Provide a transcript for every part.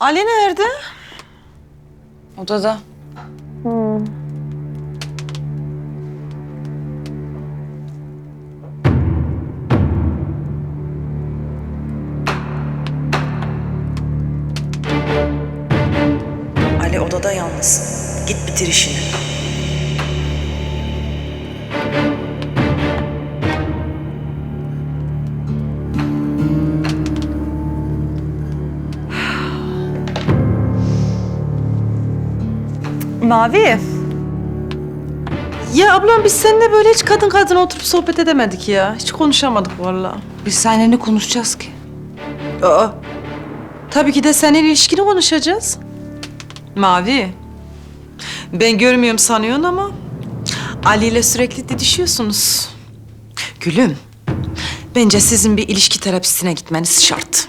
Ali nerede? Odada. Ali odada yalnız. Git bitir işini. Mavi. Ya ablam biz seninle böyle hiç kadın kadına oturup sohbet edemedik ya. Hiç konuşamadık vallahi. Biz seninle ne konuşacağız ki? Aa, tabii ki de senin ilişkini konuşacağız. Mavi, ben görmüyorum sanıyorsun ama Ali ile sürekli didişiyorsunuz. Gülüm, bence sizin bir ilişki terapisine gitmeniz şart.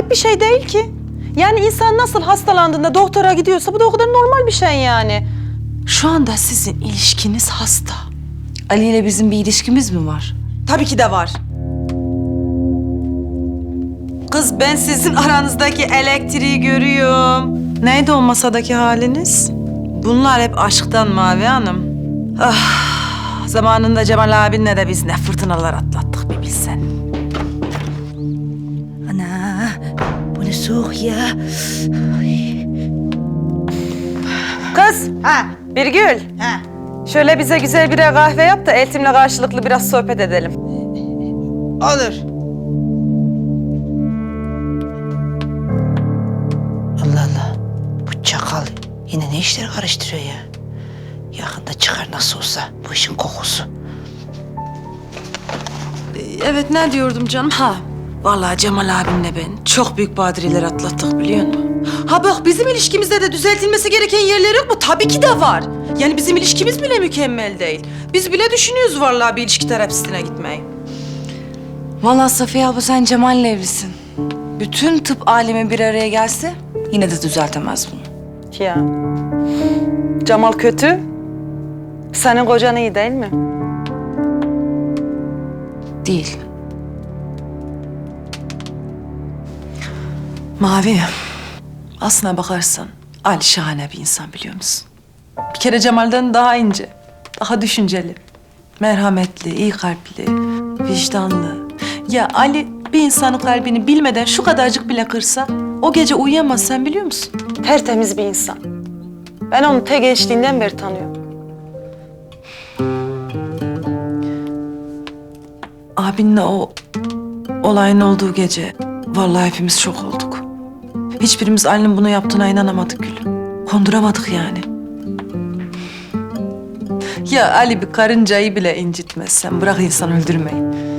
Ayıp bir şey değil ki. Yani insan nasıl hastalandığında doktora gidiyorsa bu da o kadar normal bir şey yani. Şu anda sizin ilişkiniz hasta. Ali ile bizim bir ilişkimiz mi var? Tabii ki de var. Kız ben sizin aranızdaki elektriği görüyorum. Neydi o masadaki haliniz? Bunlar hep aşktan Mavi Hanım. Ah, zamanında Cemal abinle de biz ne fırtınalar atlattık bir bilsen. Soğuk ya. Kız. Ha. Birgül. Ha. Şöyle bize güzel birer kahve yap da Eltim'le karşılıklı biraz sohbet edelim. Olur. Allah Allah. Bu çakal yine ne işler karıştırıyor ya. Yakında çıkar nasıl olsa bu işin kokusu. Evet ne diyordum canım? Ha. Vallahi Cemal abimle ben çok büyük badireler atlattık biliyor musun? Ha bak bizim ilişkimizde de düzeltilmesi gereken yerler yok mu? Tabii ki de var. Yani bizim ilişkimiz bile mükemmel değil. Biz bile düşünüyoruz vallahi bir ilişki terapisine gitmeyi. Vallahi Safiye abla sen Cemal'le evlisin. Bütün tıp alemi bir araya gelse yine de düzeltemez bunu. Ya. Cemal kötü. Senin kocan iyi değil mi? Değil. Mavi, aslına bakarsan Ali şahane bir insan biliyor musun? Bir kere Cemal'den daha ince, daha düşünceli, merhametli, iyi kalpli, vicdanlı. Ya Ali bir insanın kalbini bilmeden şu kadarcık bile kırsa o gece uyuyamaz sen biliyor musun? Tertemiz bir insan. Ben onu te gençliğinden beri tanıyorum. Abinle o olayın olduğu gece vallahi hepimiz şok olduk. Hiçbirimiz Ali'nin bunu yaptığına inanamadık Gül. Konduramadık yani. Ya Ali bir karıncayı bile incitmez sen bırak insan öldürmeyi.